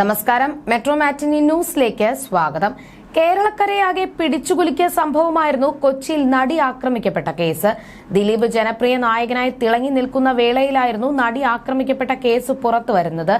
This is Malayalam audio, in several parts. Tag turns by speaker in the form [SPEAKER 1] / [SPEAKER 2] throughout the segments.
[SPEAKER 1] നമസ്കാരം. മെട്രോ മാറ്റിനി ന്യൂസിലേക്ക് സ്വാഗതം. കേരളക്കരയാകെ പിടിച്ചുകുലുക്കിയ സംഭവമായിരുന്നു കൊച്ചിയിൽ നടി ആക്രമിക്കപ്പെട്ട കേസ്. ദിലീപ് ജനപ്രിയ നായകനായി തിളങ്ങി നിൽക്കുന്ന വേളയിലായിരുന്നു നടി ആക്രമിക്കപ്പെട്ട കേസ് പുറത്തു വരുന്നത്.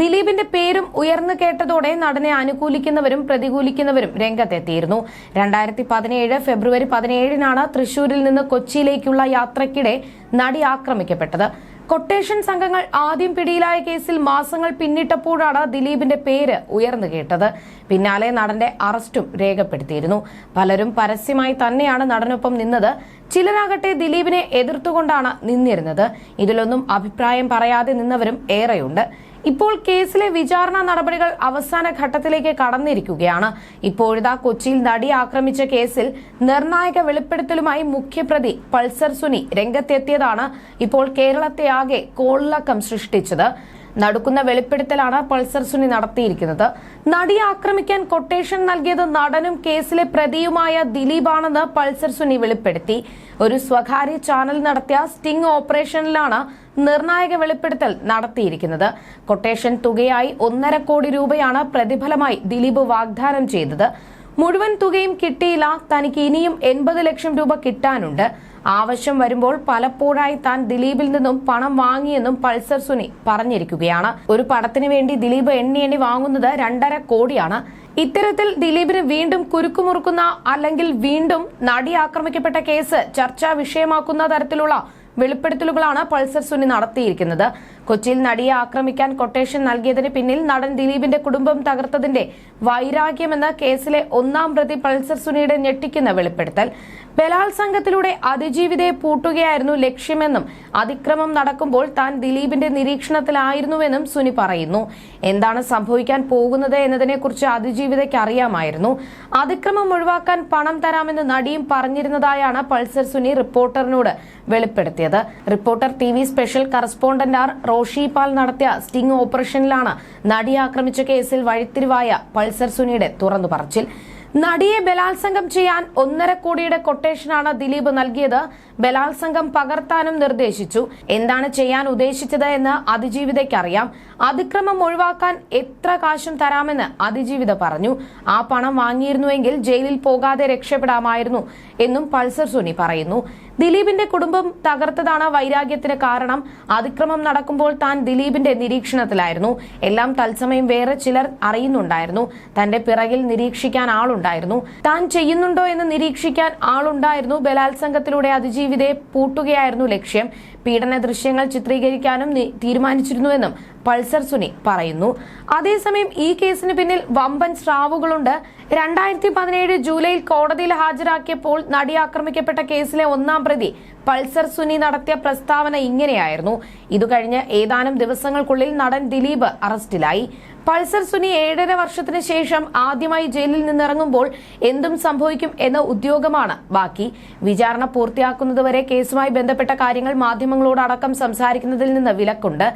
[SPEAKER 1] ദിലീപിന്റെ പേരും ഉയർന്നു കേട്ടതോടെ നടനെ അനുകൂലിക്കുന്നവരും പ്രതികൂലിക്കുന്നവരും രംഗത്തെത്തിയിരുന്നു. രണ്ടായിരത്തി പതിനേഴ് ഫെബ്രുവരി പതിനേഴിനാണ് തൃശൂരിൽ നിന്ന് കൊച്ചിയിലേക്കുള്ള യാത്രയ്ക്കിടെ നടി ആക്രമിക്കപ്പെട്ടത്. കൊട്ടേഷൻ സംഘങ്ങൾ ആദ്യം പിടിയിലായ കേസിൽ മാസങ്ങൾ പിന്നിട്ടപ്പോഴാണ് ദിലീപിന്റെ പേര് ഉയർന്നു കേട്ടത്. പിന്നാലെ നടന്റെ അറസ്റ്റും രേഖപ്പെടുത്തിയിരുന്നു. പലരും പരസ്യമായി തന്നെയാണ് നടനൊപ്പം നിന്നത്. ചിലരാകട്ടെ ദിലീപിനെ എതിർത്തുകൊണ്ടാണ് നിന്നിരുന്നത്. ഇതിലൊന്നും അഭിപ്രായം പറയാതെ നിന്നവരും ഏറെയുണ്ട്. ഇപ്പോൾ കേസിലെ വിചാരണ നടപടികൾ അവസാന ഘട്ടത്തിലേക്ക് കടന്നിരിക്കുകയാണ്. ഇപ്പോഴിതാ കൊച്ചിയിൽ നടി ആക്രമിച്ച കേസിൽ നിർണായക വെളിപ്പെടുത്തലുമായി മുഖ്യപ്രതി പൾസർ സുനി രംഗത്തെത്തിയതാണ് ഇപ്പോൾ കേരളത്തെ ആകെ കോളിളക്കം സൃഷ്ടിച്ചത്. നടുക്കുന്ന വെളിപ്പെടുത്തലാണ് പൾസർ സുനി നടത്തിയിരിക്കുന്നത്. നടിയെ ആക്രമിക്കാൻ കൊട്ടേഷൻ നൽകിയത് നടനും കേസിലെ പ്രതിയുമായ ദിലീപാണെന്ന് പൾസർ സുനി വെളിപ്പെടുത്തി. ഒരു സ്വകാര്യ ചാനൽ നടത്തിയ സ്റ്റിംഗ് ഓപ്പറേഷനിലാണ് നിർണായക വെളിപ്പെടുത്തൽ നടത്തിയിരിക്കുന്നത്. കൊട്ടേഷൻ തുകയായി ഒന്നര കോടി രൂപയാണ് പ്രതിഫലമായി ദിലീപ് വാഗ്ദാനം ചെയ്തത്. മുഴുവൻ തുകയും കിട്ടിയില്ല. തനിക്ക് ഇനിയും എൺപത് ലക്ഷം രൂപ കിട്ടാനുണ്ട്. ആവശ്യം വരുമ്പോൾ പലപ്പോഴായി താൻ ദിലീപിൽ നിന്നും പണം വാങ്ങിയെന്നും പൾസർ സുനി പറഞ്ഞിരിക്കുകയാണ്. ഒരു പടത്തിന് വേണ്ടി ദിലീപ് എണ്ണി എണ്ണി വാങ്ങുന്നത് രണ്ടര കോടിയാണ്. ഇത്തരത്തിൽ ദിലീപിന് വീണ്ടും കുരുക്കുമുറുക്കുന്ന അല്ലെങ്കിൽ വീണ്ടും നടി ആക്രമിക്കപ്പെട്ട കേസ് ചർച്ചാ വിഷയമാക്കുന്ന തരത്തിലുള്ള വെളിപ്പെടുത്തലുകളാണ് പൾസർ സുനി നടത്തിയിരിക്കുന്നത്. കൊച്ചിയിൽ നടിയെ ആക്രമിക്കാൻ കൊട്ടേഷൻ നൽകിയതിന് പിന്നിൽ നടൻ ദിലീപിന്റെ കുടുംബം തകർത്തതിന്റെ വൈരാഗ്യമെന്ന കേസിലെ ഒന്നാം പ്രതി പൾസർ സുനിയുടെ ഞെട്ടിക്കുന്ന വെളിപ്പെടുത്തൽ. ബലാത്സംഗത്തിലൂടെ അതിജീവിതയെ പൂട്ടുകയായിരുന്നു ലക്ഷ്യമെന്നും അതിക്രമം നടക്കുമ്പോൾ താൻ ദിലീപിന്റെ നിരീക്ഷണത്തിലായിരുന്നുവെന്നും സുനി പറയുന്നു. എന്താണ് സംഭവിക്കാൻ പോകുന്നത് എന്നതിനെക്കുറിച്ച് അതിജീവിതയ്ക്ക് അറിയാമായിരുന്നു. അതിക്രമം ഒഴിവാക്കാൻ പണം തരാമെന്ന് നടിയും പറഞ്ഞിരുന്നതായാണ് പൾസർ സുനി റിപ്പോർട്ടറിനോട് വെളിപ്പെടുത്തിയത്. Reporter T special correspondent R Roshipal നടത്തിയ സ്റ്റിംഗ് ഓപ്പറേഷനിലാണ് നടിയെ ആക്രമിച്ച കേസിൽ വഴിത്തിരിവായ പൾസർ സുനിയുടെ തുറന്നു പറച്ചിൽ. നടിയെ ബലാത്സംഗം ചെയ്യാൻ ഒന്നര കോടിയുടെ കൊട്ടേഷനാണ് ദിലീപ് നൽകിയത്. ബലാത്സംഗം പകർത്താനും നിർദ്ദേശിച്ചു. എന്താണ് ചെയ്യാൻ ഉദ്ദേശിച്ചത് എന്ന് അതിജീവിതയ്ക്കറിയാം അതിക്രമം ഒഴിവാക്കാൻ എത്ര കാശും തരാമെന്ന് അതിജീവിത പറഞ്ഞു. ആ പണം വാങ്ങിയിരുന്നുവെങ്കിൽ ജയിലിൽ പോകാതെ രക്ഷപ്പെടാമായിരുന്നു എന്നും പൾസർ സുനി പറയുന്നു. ദിലീപിന്റെ കുടുംബം തകർത്തതാണ് വൈരാഗ്യത്തിന് കാരണം. അതിക്രമം നടക്കുമ്പോൾ താൻ ദിലീപിന്റെ നിരീക്ഷണത്തിലായിരുന്നു. എല്ലാം തത്സമയം വേറെ ചിലർ അറിയുന്നുണ്ടായിരുന്നു. തന്റെ പിറകിൽ നിരീക്ഷിക്കാൻ ആളുണ്ടായിരുന്നു. താൻ ചെയ്യുന്നുണ്ടോ എന്ന് നിരീക്ഷിക്കാൻ ആളുണ്ടായിരുന്നു. ബലാത്സംഗത്തിലൂടെ അതിജീവിതയെ പൂട്ടുകയായിരുന്നു ലക്ഷ്യം. പീഡന ദൃശ്യങ്ങൾ ചിത്രീകരിക്കാനും തീരുമാനിച്ചിരുന്നുവെന്നും പൾസർ സുനി പറയുന്നു. അതേസമയം ഈ കേസിന് പിന്നിൽ വമ്പൻ സ്രാവുകളുണ്ട്. രണ്ടായിരത്തി പതിനേഴ് ജൂലൈയിൽ കോടതിയിൽ ഹാജരാക്കിയപ്പോൾ നടി ആക്രമിക്കപ്പെട്ട കേസിലെ ഒന്നാം പ്രതി പൾസർ സുനി നടത്തിയ പ്രസ്താവന ഇങ്ങനെയായിരുന്നു. ഇതുകഴിഞ്ഞ് ഏതാനും ദിവസങ്ങൾക്കുള്ളിൽ നടൻ ദിലീപ് അറസ്റ്റിലായി. പൾസർ സുനി ഏഴര വർഷത്തിന് ശേഷം ആദ്യമായി ജയിലിൽ നിന്നിറങ്ങുമ്പോൾ എന്തും സംഭവിക്കും എന്ന ഉദ്യോഗമാണ് ബാക്കി. വിചാരണ പൂർത്തിയാക്കുന്നതുവരെ കേസുമായി ബന്ധപ്പെട്ട കാര്യങ്ങൾ മാധ്യമങ്ങളോടടക്കം സംസാരിക്കുന്നതിൽ നിന്ന് വിലക്കുണ്ട്.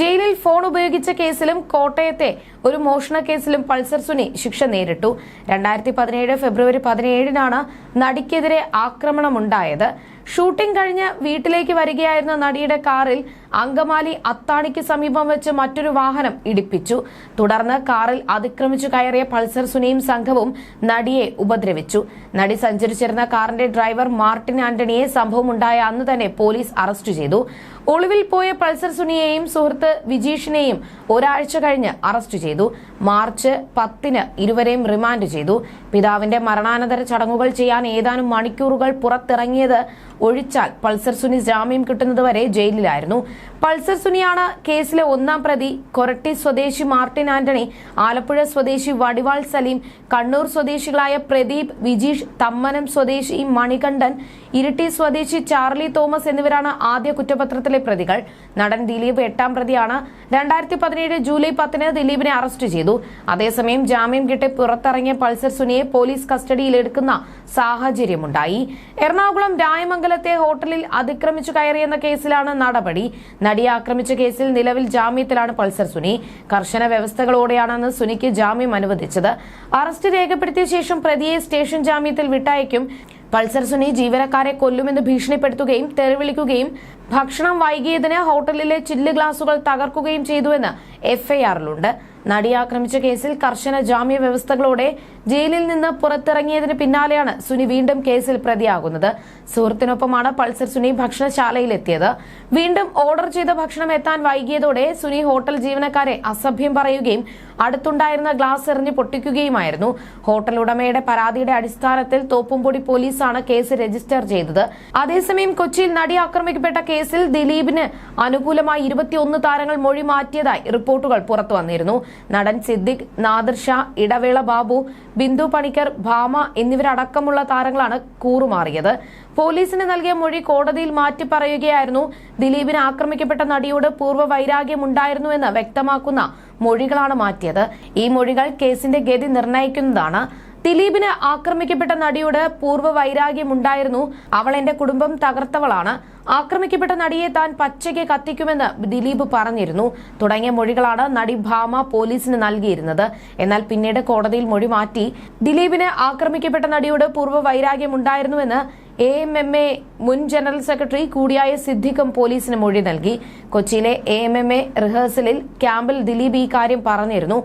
[SPEAKER 1] ജയിലിൽ ഫോൺ ഉപയോഗിച്ച കേസിലും കോട്ടയത്തെ ഒരു മോഷണ കേസിലും പൾസർ സുനി ശിക്ഷ നേരിട്ടു. രണ്ടായിരത്തി പതിനേഴ് ഫെബ്രുവരി പതിനേഴിനാണ് നടിക്കെതിരെ ആക്രമണമുണ്ടായത്. ഷൂട്ടിംഗ് കഴിഞ്ഞ് വീട്ടിലേക്ക് വരികയായിരുന്ന നടിയുടെ കാറിൽ അങ്കമാലി അത്താണിക്ക് സമീപം വെച്ച് മറ്റൊരു വാഹനം ഇടിപ്പിച്ചു. തുടർന്ന് കാറിൽ അതിക്രമിച്ചു കയറിയ പൾസർ സുനിയും സംഘവും നടിയെ ഉപദ്രവിച്ചു. നടി സഞ്ചരിച്ചിരുന്ന കാറിന്റെ ഡ്രൈവർ മാർട്ടിൻ ആന്റണിയെ സംഭവമുണ്ടായ അന്ന് തന്നെ പോലീസ് അറസ്റ്റ് ചെയ്തു. ഒളിവിൽ പോയ പൾസർ സുനിയെയും സുഹൃത്ത് വിജീഷിനെയും ഒരാഴ്ച കഴിഞ്ഞ് അറസ്റ്റ് ചെയ്തു. മാർച്ച് പത്തിന് ഇരുവരെയും റിമാൻഡ് ചെയ്തു. പിതാവിന്റെ മരണാനന്തര ചടങ്ങുകൾ ചെയ്യാൻ ഏതാനും മണിക്കൂറുകൾ പുറത്തിറങ്ങിയത് ഒഴിച്ചാൽ പൾസർ സുനി ജാമ്യം കിട്ടുന്നതുവരെ ജയിലിലായിരുന്നു. പൾസർ സുനിയാണ് കേസിലെ ഒന്നാം പ്രതി കൊരട്ടി സ്വദേശി മാർട്ടിൻ ആന്റണി ആലപ്പുഴ സ്വദേശി വടിവാൾ സലീം കണ്ണൂർ സ്വദേശികളായ പ്രദീപ് വിജീഷ് തമ്മനം സ്വദേശി മണികണ്ഠൻ ഇരിട്ടി സ്വദേശി ചാർലി തോമസ് എന്നിവരാണ് ആദ്യ കുറ്റപത്രത്തിലെ പ്രതികൾ. നടൻ ദിലീപ് എട്ടാം പ്രതിയാണ്. രണ്ടായിരത്തി പതിനേഴ് ജൂലൈ പത്തിന് ദിലീപിനെ അറസ്റ്റ് ചെയ്തു. അതേസമയം ജാമ്യം കിട്ടി പുറത്തിറങ്ങിയ പൾസർ സുനിയെ പോലീസ് കസ്റ്റഡിയിലെടുക്കുന്ന സാഹചര്യമുണ്ടായി. എറണാകുളം രായമംഗലത്തെ ഹോട്ടലിൽ അതിക്രമിച്ചു കയറിയെന്ന കേസിലാണ് നടപടി. നടിയെ ആക്രമിച്ച കേസിൽ നിലവിൽ ജാമ്യത്തിലാണ് പൾസർ സുനി. കർശന വ്യവസ്ഥകളോടെയാണെന്ന് സുനിക്ക് ജാമ്യം അനുവദിച്ചത്. അറസ്റ്റ് രേഖപ്പെടുത്തിയ ശേഷം പ്രതിയെ സ്റ്റേഷൻ ജാമ്യത്തിൽ വിട്ടയക്കും. പൾസർ സുനി ജീവനക്കാരെ കൊല്ലുമെന്ന് ഭീഷണിപ്പെടുത്തുകയും തെറിവിളിക്കുകയും ഭക്ഷണം വൈകിയതിന് ഹോട്ടലിലെ ചില്ല് ഗ്ലാസുകൾ തകർക്കുകയും ചെയ്തുവെന്ന് എഫ്ഐആറിലുണ്ട്. നടിയെ ആക്രമിച്ച കേസിൽ കർശന ജാമ്യ വ്യവസ്ഥകളോടെ ജയിലിൽ നിന്ന് പുറത്തിറങ്ങിയതിന് പിന്നാലെയാണ് സുനി വീണ്ടും കേസിൽ പ്രതിയാകുന്നത്. സുഹൃത്തിനൊപ്പമാണ് പൾസർ സുനി ഭക്ഷണശാലയിലെത്തിയത്. വീണ്ടും ഓർഡർ ചെയ്ത ഭക്ഷണം എത്താൻ വൈകിയതോടെ സുനി ഹോട്ടൽ ജീവനക്കാരെ അസഭ്യം പറയുകയും അടുത്തുണ്ടായിരുന്ന ഗ്ലാസ് എറിഞ്ഞ് പൊട്ടിക്കുകയുമായിരുന്നു. ഹോട്ടൽ ഉടമയുടെ പരാതിയുടെ അടിസ്ഥാനത്തിൽ തോപ്പുംപൊടി പോലീസാണ് കേസ് രജിസ്റ്റർ ചെയ്തത്. അതേസമയം കൊച്ചിയിൽ നടി ആക്രമിക്കപ്പെട്ട കേസിൽ ദിലീപിന് അനുകൂലമായി ഇരുപത്തിയൊന്ന് താരങ്ങൾ മൊഴി മാറ്റിയതായി റിപ്പോർട്ടുകൾ പുറത്തു വന്നിരുന്നു. നടൻ സിദ്ദിഖ് നാദിർ ഷാ ഇടവേള ബാബു ബിന്ദു പണിക്കർ ഭാമ എന്നിവരടക്കമുള്ള താരങ്ങളാണ് കൂറുമാറിയത്. പോലീസിന് നൽകിയ മൊഴി കോടതിയിൽ മാറ്റി പറയുകയായിരുന്നു ദിലീപിന് ആക്രമിക്കപ്പെട്ട നടിയോട് പൂർവ വൈരാഗ്യമുണ്ടായിരുന്നുവെന്ന് വ്യക്തമാക്കുന്ന മൊഴികളാണ് മാറ്റിയത്. ഈ മൊഴികൾ കേസിന്റെ ഗതി നിർണയിക്കുന്നതാണ്. ദിലീപിന് ആക്രമിക്കപ്പെട്ട നടിയോട് പൂർവ വൈരാഗ്യമുണ്ടായിരുന്നു. അവൾ എന്റെ കുടുംബം തകർത്തവളാണ്. ആക്രമിക്കപ്പെട്ട നടിയെ താൻ പച്ചയ്ക്ക് കത്തിക്കുമെന്ന് ദിലീപ് പറഞ്ഞിരുന്നു. തുടങ്ങിയ മൊഴികളാണ് നടി ഭാമ പോലീസിന് നൽകിയിരുന്നത്. എന്നാൽ പിന്നീട് കോടതിയിൽ മൊഴി മാറ്റി ദിലീപിന് ആക്രമിക്കപ്പെട്ട നടിയോട് പൂർവ വൈരാഗ്യമുണ്ടായിരുന്നുവെന്ന് എ എം എം എ മുൻ ജനറൽ സെക്രട്ടറി കൂടിയായ സിദ്ദിഖും പോലീസിന് മൊഴി നൽകി. കൊച്ചിയിലെ എ എം എം എ റിഹേഴ്സലിൽ ക്യാമ്പിൽ ദിലീപ് ഈ കാര്യം പറഞ്ഞിരുന്നു.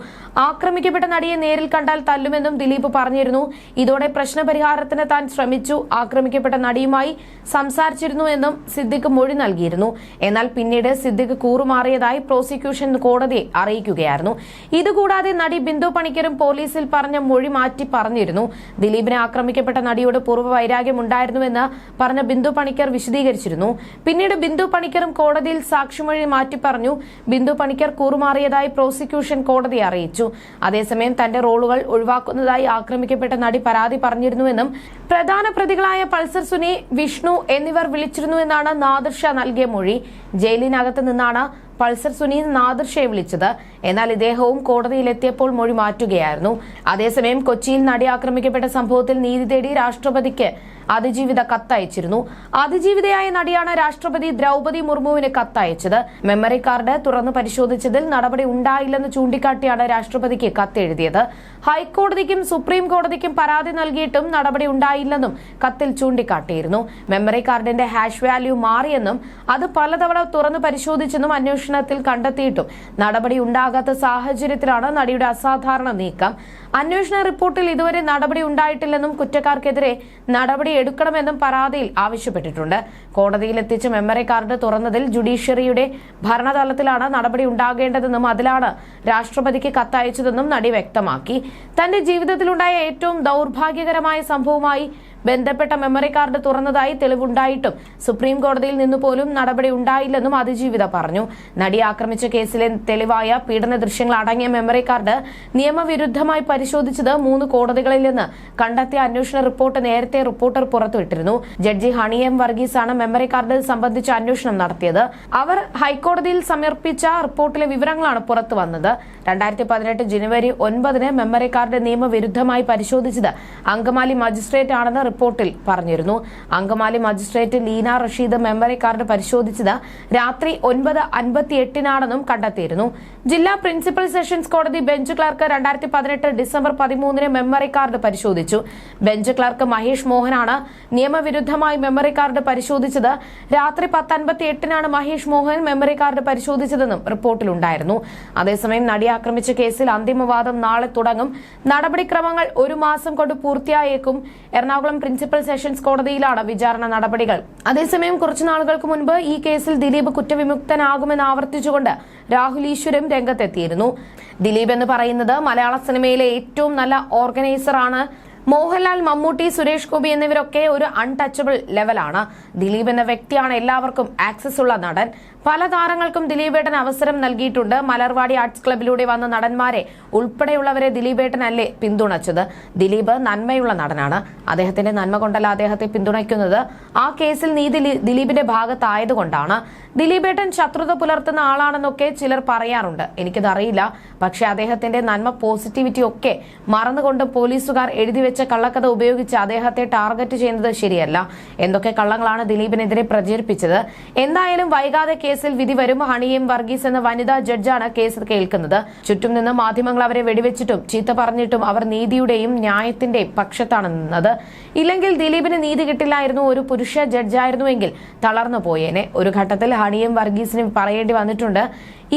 [SPEAKER 1] ആക്രമിക്കപ്പെട്ട നടിയെ നേരിൽ കണ്ടാൽ തല്ലുമെന്നും ദിലീപ് പറഞ്ഞിരുന്നു. ഇതോടെ പ്രശ്നപരിഹാരത്തിന് താൻ ശ്രമിച്ചു. ആക്രമിക്കപ്പെട്ട നടിയുമായി സംസാരിച്ചിരുന്നു എന്നും സിദ്ദിഖ് മൊഴി നൽകിയിരുന്നു. എന്നാൽ പിന്നീട് സിദ്ദിഖ് കൂറുമാറിയതായി പ്രോസിക്യൂഷൻ കോടതിയെ അറിയിക്കുകയായിരുന്നു. ഇതുകൂടാതെ നടി ബിന്ദു പണിക്കരും പോലീസിൽ പറഞ്ഞ മൊഴി മാറ്റി പറഞ്ഞിരുന്നു. ദിലീപിനെ ആക്രമിക്കപ്പെട്ട നടിയോട് പൂർവ വൈരാഗ്യം ഉണ്ടായിരുന്നുവെന്ന് പറഞ്ഞ ബിന്ദു പണിക്കർ വിശദീകരിച്ചിരുന്നു. പിന്നീട് ബിന്ദു പണിക്കറും കോടതിയിൽ സാക്ഷിമൊഴി മാറ്റി പറഞ്ഞു. ബിന്ദു പണിക്കർ കൂറുമാറിയതായി പ്രോസിക്യൂഷൻ കോടതിയെ അറിയിച്ചു. അതേസമയം തന്റെ റോളുകൾ ഒഴിവാക്കുന്നതായി ആക്രമിക്കപ്പെട്ട നടി പരാതി പറഞ്ഞിരുന്നുവെന്നും പ്രധാന പ്രതികളായ പൾസർ സുനി വിഷ്ണു എന്നിവർ വിളിച്ചിരുന്നുവെന്നാണ് നാദർഷ നൽകിയ മൊഴി. ജയിലിനകത്ത് നിന്നാണ് പൾസർ സുനിൽ നാദിർഷയെ വിളിച്ചത്. എന്നാൽ ഇദ്ദേഹവും കോടതിയിലെത്തിയപ്പോൾ മൊഴി മാറ്റുകയായിരുന്നു. അതേസമയം കൊച്ചിയിൽ നടി ആക്രമിക്കപ്പെട്ട സംഭവത്തിൽ നീതി തേടി രാഷ്ട്രപതിക്ക് അതിജീവിത കത്തയച്ചിരുന്നു. അതിജീവിതയായ നടിയാണ് രാഷ്ട്രപതി ദ്രൗപതി മുർമുവിന് കത്തയച്ചത്. മെമ്മറി കാർഡ് തുറന്നു പരിശോധിച്ചതിൽ നടപടി ഉണ്ടായില്ലെന്ന് ചൂണ്ടിക്കാട്ടിയാണ് രാഷ്ട്രപതിക്ക് കത്തെഴുതിയത്. ഹൈക്കോടതിക്കും സുപ്രീം കോടതിക്കും പരാതി നൽകിയിട്ടും നടപടി ഉണ്ടായില്ലെന്നും കത്തിൽ ചൂണ്ടിക്കാട്ടിയിരുന്നു. മെമ്മറി കാർഡിന്റെ ഹാഷ് വാല്യൂ മാറിയെന്നും അത് പലതവണ തുറന്നു പരിശോധിച്ചെന്നും അന്വേഷണത്തിൽ കണ്ടെത്തിയിട്ടും നടപടി ഉണ്ടാകാത്ത സാഹചര്യത്തിലാണ് നടിയുടെ അസാധാരണ നീക്കം. അന്വേഷണ റിപ്പോർട്ടിൽ ഇതുവരെ നടപടി ഉണ്ടായിട്ടില്ലെന്നും കുറ്റക്കാർക്കെതിരെ നടപടി എടുക്കണമെന്നും പരാതിയിൽ ആവശ്യപ്പെട്ടിട്ടുണ്ട്. കോടതിയിൽ എത്തിച്ച മെമ്മറി കാർഡ് തുറന്നതിൽ ജുഡീഷ്യറിയുടെ ഭരണതലത്തിലാണ് നടപടി ഉണ്ടാകേണ്ടതെന്നും അതിലാണ് രാഷ്ട്രപതിക്ക് കത്തയച്ചതെന്നും നടി വ്യക്തമാക്കി. തന്റെ ജീവിതത്തിലുണ്ടായ ഏറ്റവും ദൗർഭാഗ്യകരമായ സംഭവമായി ബന്ധപ്പെട്ട മെമ്മറി കാർഡ് തുറന്നതായി തെളിവുണ്ടായിട്ടും സുപ്രീം കോടതിയിൽ നിന്ന് പോലും നടപടി ഉണ്ടായില്ലെന്നും അതിജീവിത പറഞ്ഞു. നടി ആക്രമിച്ച കേസിലെ തെളിവായ പീഡന ദൃശ്യങ്ങൾ അടങ്ങിയ മെമ്മറി കാർഡ് നിയമവിരുദ്ധമായി പരിശോധിച്ചത് മൂന്ന് കോടതികളിൽ നിന്ന്. കണ്ടെത്തിയ അന്വേഷണ റിപ്പോർട്ട് നേരത്തെ റിപ്പോർട്ടർ പുറത്തുവിട്ടിരുന്നു. ജഡ്ജി ഹണി എം വർഗീസാണ് മെമ്മറി കാർഡ് സംബന്ധിച്ച അന്വേഷണം നടത്തിയത്. അവർ ഹൈക്കോടതിയിൽ സമർപ്പിച്ച റിപ്പോർട്ടിലെ വിവരങ്ങളാണ് പുറത്തു വന്നത്. രണ്ടായിരത്തി പതിനെട്ട് ജനുവരി ഒൻപതിന് മെമ്മറി കാർഡ് നിയമവിരുദ്ധമായി പരിശോധിച്ചത് അങ്കമാലി മജിസ്ട്രേറ്റ് ആണെന്ന് റിപ്പോർട്ടിൽ പറഞ്ഞിരുന്നു. Angamaly magistrate Leena Rasheed memory card പരിശോധിച്ചത് രാത്രി ഒൻപത് അൻപത്തി എട്ടിനാണെന്നും കണ്ടെത്തിയിരുന്നു. ജില്ലാ പ്രിൻസിപ്പൽ സെഷൻസ് കോടതി ബെഞ്ച് ക്ലർക്ക് രണ്ടായിരത്തി പതിനെട്ട് ഡിസംബർ പതിമൂന്നിന് മെമ്മറി കാർഡ് പരിശോധിച്ചു. ബെഞ്ച് ക്ലർക്ക് മഹേഷ് മോഹനാണ് നിയമവിരുദ്ധമായി മെമ്മറി കാർഡ് പരിശോധിച്ചത്. രാത്രി പത്ത് അൻപത്തി എട്ടിനാണ് മഹേഷ് മോഹൻ മെമ്മറി കാർഡ് പരിശോധിച്ചതെന്നും റിപ്പോർട്ടിലുണ്ടായിരുന്നു. അതേസമയം നടി ആക്രമിച്ച കേസിൽ അന്തിമവാദം നാളെ തുടങ്ങും. നടപടിക്രമങ്ങൾ ഒരു മാസം കൊണ്ട് പൂർത്തിയായേക്കും. എറണാകുളം പ്രിൻസിപ്പൽ സെഷൻസ് കോടതിയിലാണ് വിചാരണ നടപടികൾ. അതേസമയം കുറച്ചു നാളുകൾക്ക് മുൻപ് ഈ കേസിൽ ദിലീപ് കുറ്റവിമുക്തനാകുമെന്ന് ആവർത്തിച്ചുകൊണ്ട് രാഹുൽ ഈശ്വരും രംഗത്തെത്തിയിരുന്നു. ദിലീപ് എന്ന് പറയുന്നത് മലയാള സിനിമയിലെ ഏറ്റവും നല്ല ഓർഗനൈസറാണ് മോഹൻലാൽ മമ്മൂട്ടി സുരേഷ് ഗോപി എന്നിവരൊക്കെ ഒരു അൺടച്ചബിൾ ലെവലാണ് ദിലീപ് എന്ന വ്യക്തിയാണ് എല്ലാവർക്കും ആക്സസ് ഉള്ള നടൻ. പല താരങ്ങൾക്കും ദിലീപേട്ടൻ അവസരം നൽകിയിട്ടുണ്ട്. മലർവാടി ആർട്സ് ക്ലബിലൂടെ വന്ന നടന്മാരെ ഉൾപ്പെടെയുള്ളവരെ ദിലീപേട്ടനല്ലേ പിന്തുണച്ചത്? ദിലീപ് നന്മയുള്ള നടനാണ്. അദ്ദേഹത്തിന്റെ നന്മ കൊണ്ടല്ല അദ്ദേഹത്തെ പിന്തുണയ്ക്കുന്നത്. ആ കേസിൽ നീതി ദിലീപിന്റെ ഭാഗത്തായതുകൊണ്ടാണ്. ദിലീപേട്ടൻ ശത്രുത പുലർത്തുന്ന ആളാണെന്നൊക്കെ ചിലർ പറയാറുണ്ട്. എനിക്കത് അറിയില്ല. പക്ഷെ അദ്ദേഹത്തിന്റെ നന്മ പോസിറ്റിവിറ്റി ഒക്കെ മറന്നുകൊണ്ട് പോലീസുകാർ എഴുതിവെച്ച കള്ളക്കഥ ഉപയോഗിച്ച് അദ്ദേഹത്തെ ടാർഗറ്റ് ചെയ്യുന്നത് ശരിയല്ല. എന്തൊക്കെ കള്ളങ്ങളാണ് ദിലീപിനെതിരെ പ്രചരിപ്പിച്ചത്? എന്തായാലും വൈകാതെ കേസിൽ വിധി വരും ഹണിയും വർഗീസ് എന്ന വനിതാ ജഡ്ജാണ് കേസ് കേൾക്കുന്നത്. ചുറ്റും നിന്ന് മാധ്യമങ്ങൾ അവരെ വെടിവെച്ചിട്ടും ചീത്ത പറഞ്ഞിട്ടും അവർ നീതിയുടെയും ന്യായത്തിന്റെയും പക്ഷത്താണ് നിന്നത്. ഇല്ലെങ്കിൽ ദിലീപിന് നീതി കിട്ടില്ലായിരുന്നു ഒരു പുരുഷ ജഡ്ജായിരുന്നുവെങ്കിൽ തളർന്നു പോയേനെ. ഒരു ഘട്ടത്തിൽ ഹണിയും വർഗീസിനും പറയേണ്ടി വന്നിട്ടുണ്ട്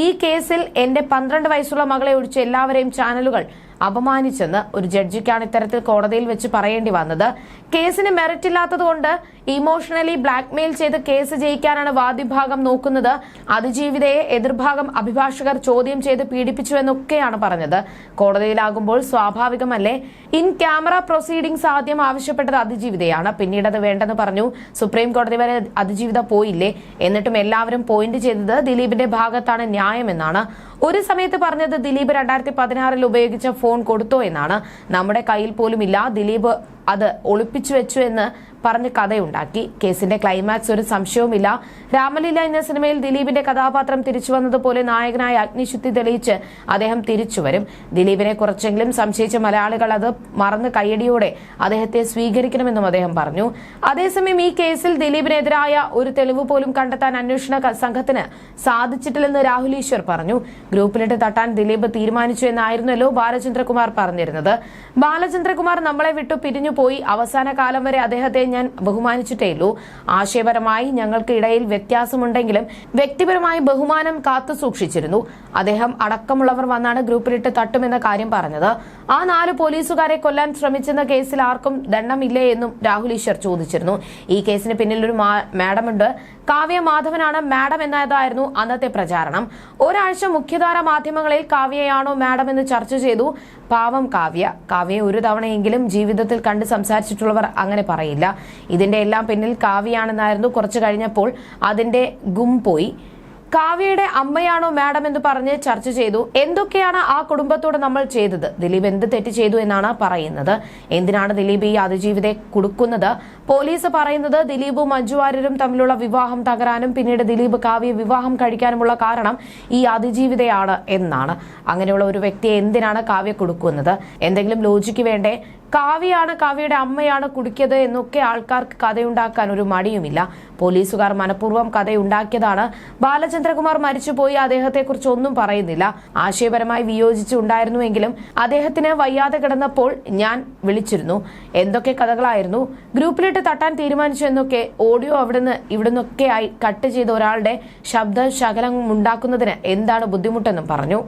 [SPEAKER 1] ഈ കേസിൽ എന്റെ പന്ത്രണ്ട് വയസ്സുള്ള മകളെ ഒഴിച്ച് എല്ലാവരെയും ചാനലുകൾ അപമാനിച്ചെന്ന് ഒരു ജഡ്ജിക്കാണ് ഇത്തരത്തിൽ കോടതിയിൽ വെച്ച് പറയേണ്ടി വന്നത്. കേസിന് മെറിറ്റ് ഇല്ലാത്തതുകൊണ്ട് ഇമോഷണലി ബ്ലാക്ക്മെയിൽ ചെയ്ത് കേസ് ജയിക്കാനാണ് വാദിഭാഗം നോക്കുന്നത്. അതിജീവിതയെ എതിർഭാഗം അഭിഭാഷകർ ചോദ്യം ചെയ്ത് പീഡിപ്പിച്ചുവെന്നൊക്കെയാണ് പറഞ്ഞത്. കോടതിയിലാകുമ്പോൾ സ്വാഭാവികമല്ലേ? ഇൻ ക്യാമറ പ്രൊസീഡിംഗ്സ് ആദ്യം ആവശ്യപ്പെട്ടത് അതിജീവിതയാണ്. പിന്നീട് അത് വേണ്ടെന്ന് പറഞ്ഞു. സുപ്രീം കോടതി വരെ അതിജീവിത പോയില്ലേ? എന്നിട്ടും എല്ലാവരും പോയിന്റ് ചെയ്തത് ദിലീപിന്റെ ഭാഗത്താണ് ന്യായമെന്നാണ്. ഒരു സമയത്ത് പറഞ്ഞത് ദിലീപ് രണ്ടായിരത്തി പതിനാറിൽ ഉപയോഗിച്ച ഫോൺ കൊടുത്തോ എന്നാണ് നമ്മുടെ കയ്യിൽ പോലും ഇല്ല. ദിലീപ് അത് ഒളിപ്പിച്ചു വെച്ചു എന്ന് പറഞ്ഞ് കഥയുണ്ടാക്കി. കേസിന്റെ ക്ലൈമാക്സ് ഒരു സംശയവുമില്ല. രാമലീല എന്ന സിനിമയിൽ ദിലീപിന്റെ കഥാപാത്രം തിരിച്ചു വന്നതുപോലെ നായകനായ അഗ്നിശുദ്ധി തെളിയിച്ച് അദ്ദേഹം തിരിച്ചുവരും ദിലീപിനെ കുറച്ചെങ്കിലും സംശയിച്ച മലയാളികൾ അത് മറന്ന് കയ്യടിയോടെ അദ്ദേഹത്തെ സ്വീകരിക്കണമെന്നും അദ്ദേഹം പറഞ്ഞു. അതേസമയം ഈ കേസിൽ ദിലീപിനെതിരായ ഒരു തെളിവ് പോലും കണ്ടെത്താൻ അന്വേഷണ സംഘത്തിന് സാധിച്ചിട്ടില്ലെന്ന് രാഹുൽ ഈശ്വർ പറഞ്ഞു. ഗ്രൂപ്പിലിട്ട് തട്ടാൻ ദിലീപ് തീരുമാനിച്ചു എന്നായിരുന്നല്ലോ ബാലചന്ദ്രകുമാർ പറഞ്ഞിരുന്നത്. ബാലചന്ദ്രകുമാർ നമ്മളെ വിട്ടു പിരിഞ്ഞു പോയി അവസാന കാലം വരെ അദ്ദേഹത്തെ ഞാൻ ബഹുമാനിച്ചിട്ടേയുള്ളൂ ആശയപരമായി ഞങ്ങൾക്ക് ഇടയിൽ വ്യത്യാസമുണ്ടെങ്കിലും വ്യക്തിപരമായി ബഹുമാനം കാത്തു സൂക്ഷിച്ചിരുന്നു. അദ്ദേഹം അടക്കമുള്ളവർ വന്നാണ് ഗ്രൂപ്പിലിട്ട് തട്ടുമെന്ന കാര്യം പറഞ്ഞത്. ആ നാല് പോലീസുകാരെ കൊല്ലാൻ ശ്രമിച്ചെന്ന കേസിൽ ആർക്കും ദണ്ഡമില്ലേ എന്നും രാഹുൽ ഈശ്വർ ചോദിച്ചിരുന്നു. ഈ കേസിന് പിന്നിൽ ഒരു മാഡമുണ്ട്. കാവ്യ മാധവനാണ് മാഡം എന്നതായിരുന്നു അന്നത്തെ പ്രചാരണം. ഒരാഴ്ച മുഖ്യധാര മാധ്യമങ്ങളിൽ കാവ്യയാണോ മാഡം എന്ന് ചർച്ച ചെയ്തു. പാവം കാവ്യ. കാവ്യ ഒരു തവണയെങ്കിലും ജീവിതത്തിൽ കണ്ട് സംസാരിച്ചിട്ടുള്ളവർ അങ്ങനെ പറയില്ല. ഇതിന്റെ എല്ലാം പിന്നിൽ കാവ്യയാണെന്നായിരുന്നു കുറച്ചു കഴിഞ്ഞപ്പോൾ അതിന്റെ ഗും പോയി. കാവ്യയുടെ അമ്മയാണോ മാഡം എന്ന് പറഞ്ഞ് ചർച്ച ചെയ്തു. എന്തൊക്കെയാണ് ആ കുടുംബത്തോട് നമ്മൾ ചെയ്തത്? ദിലീപ് എന്ത് തെറ്റ് ചെയ്തു എന്നാണ് പറയുന്നത്. എന്തിനാണ് ദിലീപ് ഈ അതിജീവിതയെ കൊടുക്കുന്നത്? പോലീസ് പറയുന്നത് ദിലീപും മഞ്ജു വാര്യരും തമ്മിലുള്ള വിവാഹം തകരാനും പിന്നീട് ദിലീപ് കാവ്യ വിവാഹം കഴിക്കാനുമുള്ള കാരണം ഈ അതിജീവിതയാണ് എന്നാണ്. അങ്ങനെയുള്ള ഒരു വ്യക്തിയെ എന്തിനാണ് കാവ്യ കൊടുക്കുന്നത്? എന്തെങ്കിലും ലോജിക്ക് വേണ്ടേ കാവ്യയാണ് കാവ്യയുടെ അമ്മയാണ് കുടിക്കിയത് എന്നൊക്കെ ആൾക്കാർക്ക് കഥയുണ്ടാക്കാൻ ഒരു മടിയുമില്ല. പോലീസുകാർ മനഃപൂർവം കഥയുണ്ടാക്കിയതാണ്. ബാലചന്ദ്രകുമാർ മരിച്ചുപോയി അദ്ദേഹത്തെക്കുറിച്ച് ഒന്നും പറയുന്നില്ല. ആശയപരമായി വിയോജിച്ചുണ്ടായിരുന്നുവെങ്കിലും അദ്ദേഹത്തിന് വയ്യാതെ കിടന്നപ്പോൾ ഞാൻ വിളിച്ചിരുന്നു. എന്തൊക്കെ കഥകളായിരുന്നു? ഗ്രൂപ്പിലിട്ട് തട്ടാൻ തീരുമാനിച്ചു എന്നൊക്കെ ഓഡിയോ അവിടുന്ന് ഇവിടുന്നൊക്കെ ആയി കട്ട് ചെയ്ത ഒരാളുടെ ശബ്ദ ശകലം ഉണ്ടാക്കുന്നതിന് എന്താണ് ബുദ്ധിമുട്ടെന്നും പറഞ്ഞു.